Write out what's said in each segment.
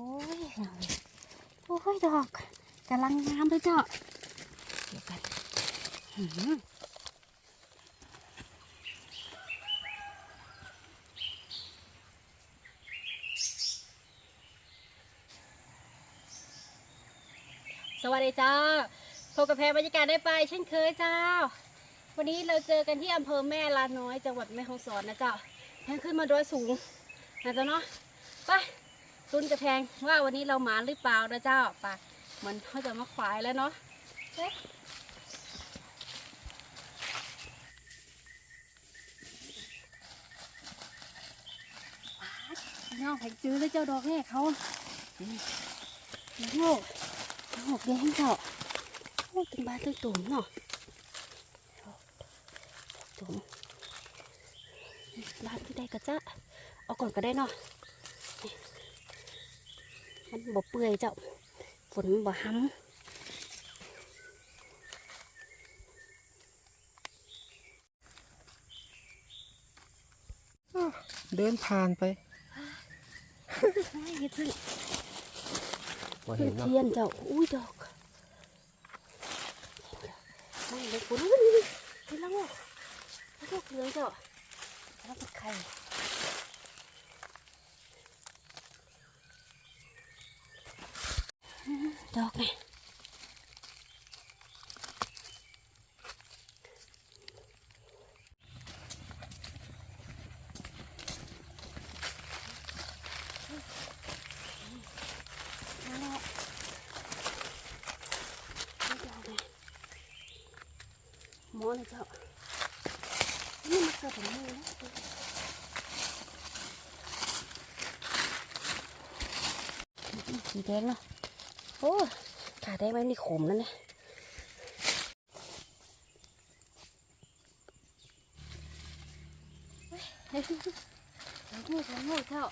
อ้ยโอ้ยดอกกำลังงามเลยเจ้าเดี๋ยวกันหืมสวัสดีเจ้าพบกับแพรบรรยากาศได้ไป เช่นเคยเจ้า วันนี้เราเจอกันที่อำเภอแม่ลาน้อยจังหวัดแม่ฮ่องสอนนะเจ้าแพงขึ้นมาดอยสูงนะเจ้าเนาะไป รุ่นจะแพงว่าวันนี้เราหมาหรือเปล่านะเจ้าไปเหมือนเขาจะมาขวายแล้วเนาะเอ๊ะน้องแพงจื้อเลยเจ้าดอกแรกเขาโง่โง่แดงเจ้าโอ้เป็นบ้านตัวตุ่มเนาะตุ่มบ้านที่ใดก็จะเอาก่อนก็ได้เนาะ มันบ่เปื่อยเจ้าฝนบ่ห้ำเดินผ่านไปไม่เห็นพึ่งว่าพึ่เห็งนเนาะเทียนเจ้าอุ้ยดอกไม่เล็กฝนอุ้ยนี่เป็นละงอกละงอกเหลืองเจ้าแล้วเป็นไข่อืม ดอกไงมาแล้วนี่ดอกไงหมอเลยเจ้านี่มันเกิดจากมือนะสีแดงเนาะ โอ้ขาแดงมันมีขมนั่นเนี่ยเฮ้ยสองหูสองหูเท่า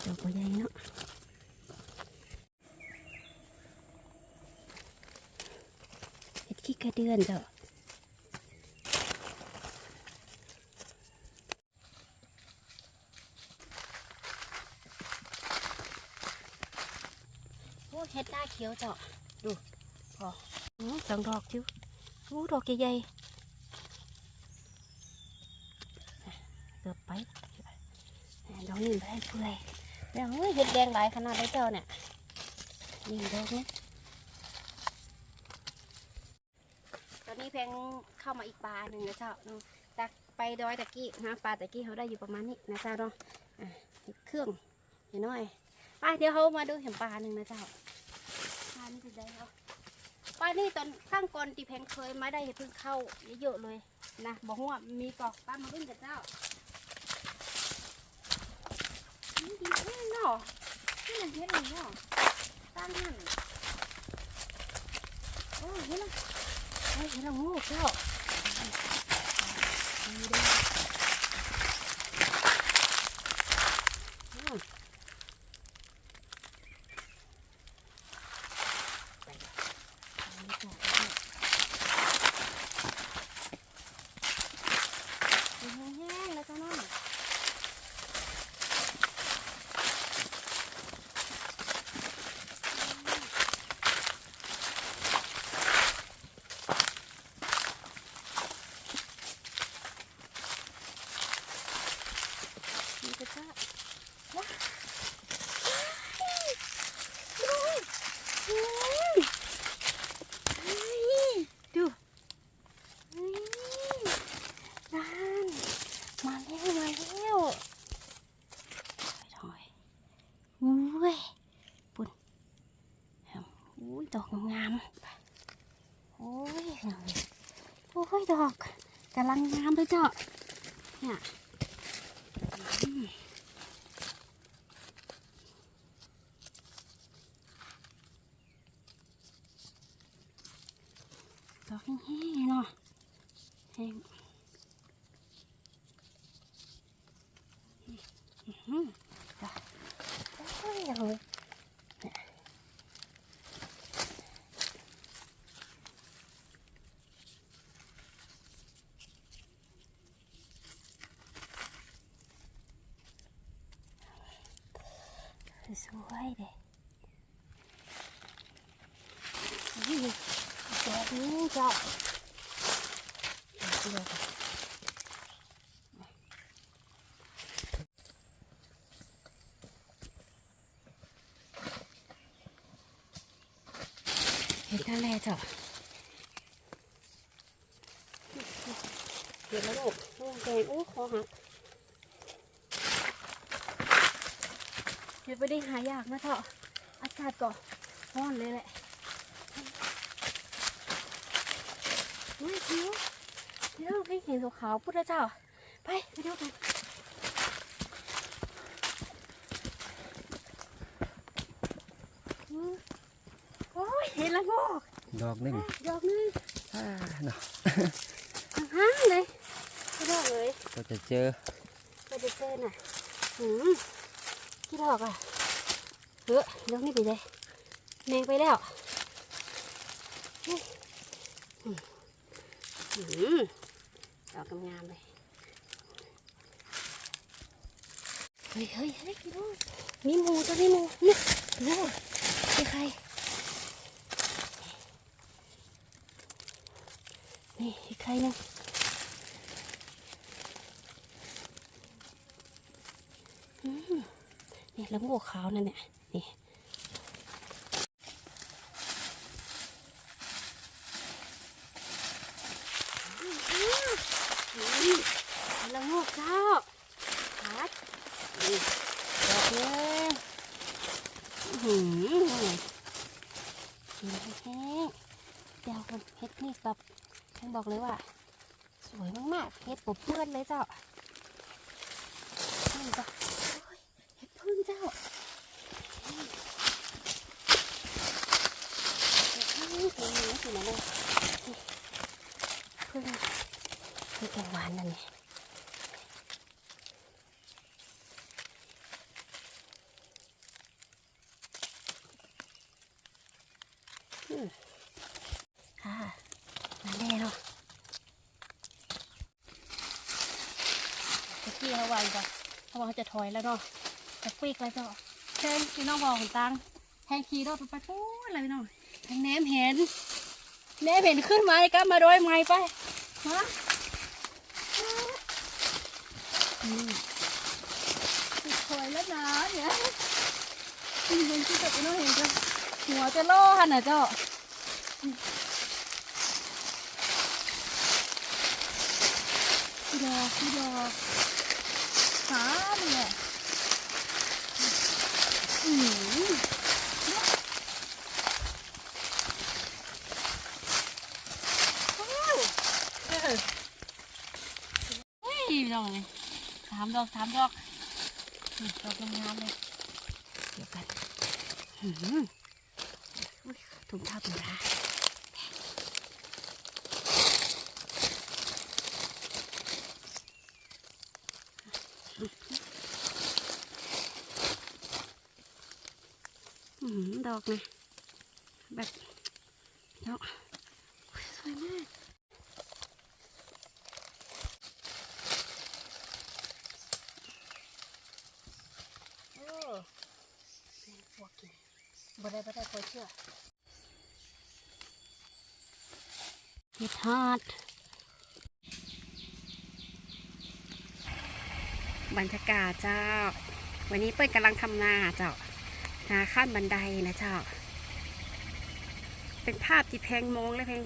เดี๋ยวก็ใหญ่เนาะเห็ดขี้กระเดือนเจ้า เห็ดหน้าเขียวเจ้าดูพออื้อสองดอกจิ้วโอ้ดอกใหญ่ๆอะเกือบไปอะดอกนี้ไม่ได้ช่วยเดี๋ยวเฮ้ยเห็ดแดงหลายขนาดเลยเจ้าเนี่ยนี่ดอกนี้ตอนนี้เพลงเข้ามาอีกปลาหนึ่งนะเจ้าเนาะจากไปดอยตะกี้นะปลาตะกี้เขาได้อยู่ประมาณนี้นะเจ้าเนาะอะเครื่องเห็นหน่อยไปเดี๋ยวเขามาดูเห็นปลาหนึ่งนะเจ้าปลานี่จะได้เขาปลานี่ตอนข้างก่อนที่เพงเคยมาได้เพิ่งเข้าเยอะเลยนะบอกว่ามีกอกปลามาวิ่งกับเจ้านี่ดีแน่เนาะนี่มันเห็นเลยเนาะตั้งนั่นโอ้เห็นแล้วเฮ้ยเรางูเจ้าดีเดออืมไปเด้ออันนี้ก่อนเด้อเป็นแห้งๆแล้วจ้าน้องนี่ก็จ้าว้าวว้าวอืมเฮ้ยดูเฮ้ยนั่นมาแล้วมาแล้วไปถอยอุ้ยปุ่นเอาอุ้ยดอกงามๆไป โอ้ยโอ้ยดอกกำลังงามเลยเจ้าเนี่ยดอกแห้งๆเนาะแห้งอือหือดอกโอ้ยเอาเลย สวยๆเด้นี่ดอกนี้เจ้าดอก เดียวกันเห็นนั่นแหละเจ้าเห็นแล้วลูกโอ้แดงโอ้คอหักเดี๋ยวไปได้หายากนะเถอะอากาศก็ร้อนเลยแหละไม่เดี๋ยวเดี๋ยวให้เห็นขาวๆพุทธเจ้า ไปไปดูกันอืมโอ้ยเห็นและโงอกดอกหนึ่งดอกนึงอ่าเนาะห่างๆเลยไม่ดอกเลยก็จะเจอไปเจอน่ะหืม กี่ดอกอะเฮ้ยดอกนี่ไปเลยแมงไปแล้วอืมดอกงามเลยเฮ้ยเฮ้ยเฮ้ยพี่น้องมีหมูตัวนี้หมูนี่ดูนี่ใครนี่อีกใครนึงอืม นี่แล้วงูขาวนั่นเนี่ยนี่อืมอืมแล้วงูเจ้าพัดนี่ดอกเนี้อหือนี่แห้งเดี๋ยวคนเฮ็ดนี่แบบฉันบอกเลยว่า สวยมากๆเฮ็ดปบเพื่อนเลยเจ้านี่จ้ะ พึ่งเจ้านี่เฮ็ดพึ่งเป็นเนื้อสินะเนี่ยพึ่งพึ่งแกงหวานนั่นนี่ค่ะมาแล้วจะขี้ระวังก่อนเพราะว่าเขาจะถอยแล้วเนาะ จะปีกแล้วเจ้าแทงพี่น้องบอกของตังแทงขี่รถไปปปู๊ดอะไรพี่น้องแทงแหนมเห็นแหนมเห็นขึ้นมาเลยก็มาโดยไม้ไปฮะอืมถอยแล้วนะเนี่ยนี่เป็นที่แบบพี่น้องเห็นจ้ะหัวจะโล่หันน่ะเจ้าดอกดอกขาเนี่ยอืมเฮ้ย ดอกเลยสามดอกสามดอกดอกงามเลยเดี๋ยวกันอืมถุงเท้าถุงเท้าอืม ดอกนะแบบดอกอุ๊ยสวยมากโอ้เป็นพวกกินบ่ได้บ่ได้คอยเชื่อเฮ็ดฮอดบรรยากาศเจ้า วันนี้เปิ้ลกำลังทำนาเจ้า นาขั้นบันไดนะเจ้า เป็นภาพที่แพงมองและแพง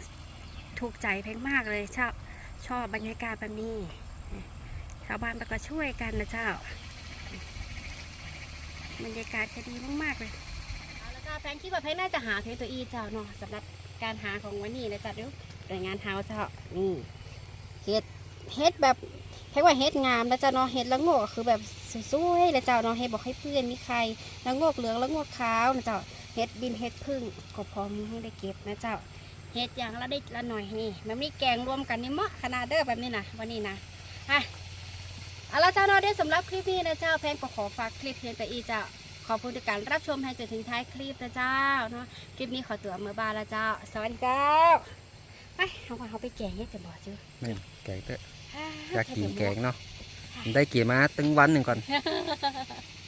ถูกใจแพงมากเลยชอบชอบบรรยากาศแบบนี้ชาวบ้านก็ช่วยกันนะเจ้าบรรยากาศก็ดีมากๆเลยเอาละจ้าแพงคิดว่าแพงน่าจะหาเพลงตัวอีเจ้าเนาะสำหรับการหาของวันนี้นะจ๊ะเดี๋ยวรายงานเฮาเจ้านี่เฮ็ดเฮ็ดแบบ แพงว่าเฮ็ดงามนะจ๊ะเนาะเฮ็ดละโงกก็คือแบบสวยๆนะเจ้าเนาะเฮ็ดบอกให้เพื่อนมีใครละโงกเหลืองละโงกขาวนะเจ้าเฮ็ดบินเฮ็ดพึ่งก็พอมีให้ได้เก็บนะเจ้าเฮ็ดอย่างละได้ละหน่อยนี่มันมีแกงรวมกันนี่เหมาะขนาดเด้อแบบนี้นะวันนี้นะอะเอาละเจ้าเนาะได้สำหรับคลิปนี้นะเจ้าแพงก็ขอฝากคลิปเพียงแต่อีเจ้าขอบคุณในการรับชมให้จนถึงท้ายคลิปนะเจ้าเนาะคลิปนี้ขอตัวเมื่อบาละเจ้าสวัสดีเจ้าไปเอาว่าเขาไปแกงให้กันบ่จื้อแม่นแกงเตอ อยากกินแกงเนาะค่ะได้กี่มาตั้งวันหนึ่งก่อนเ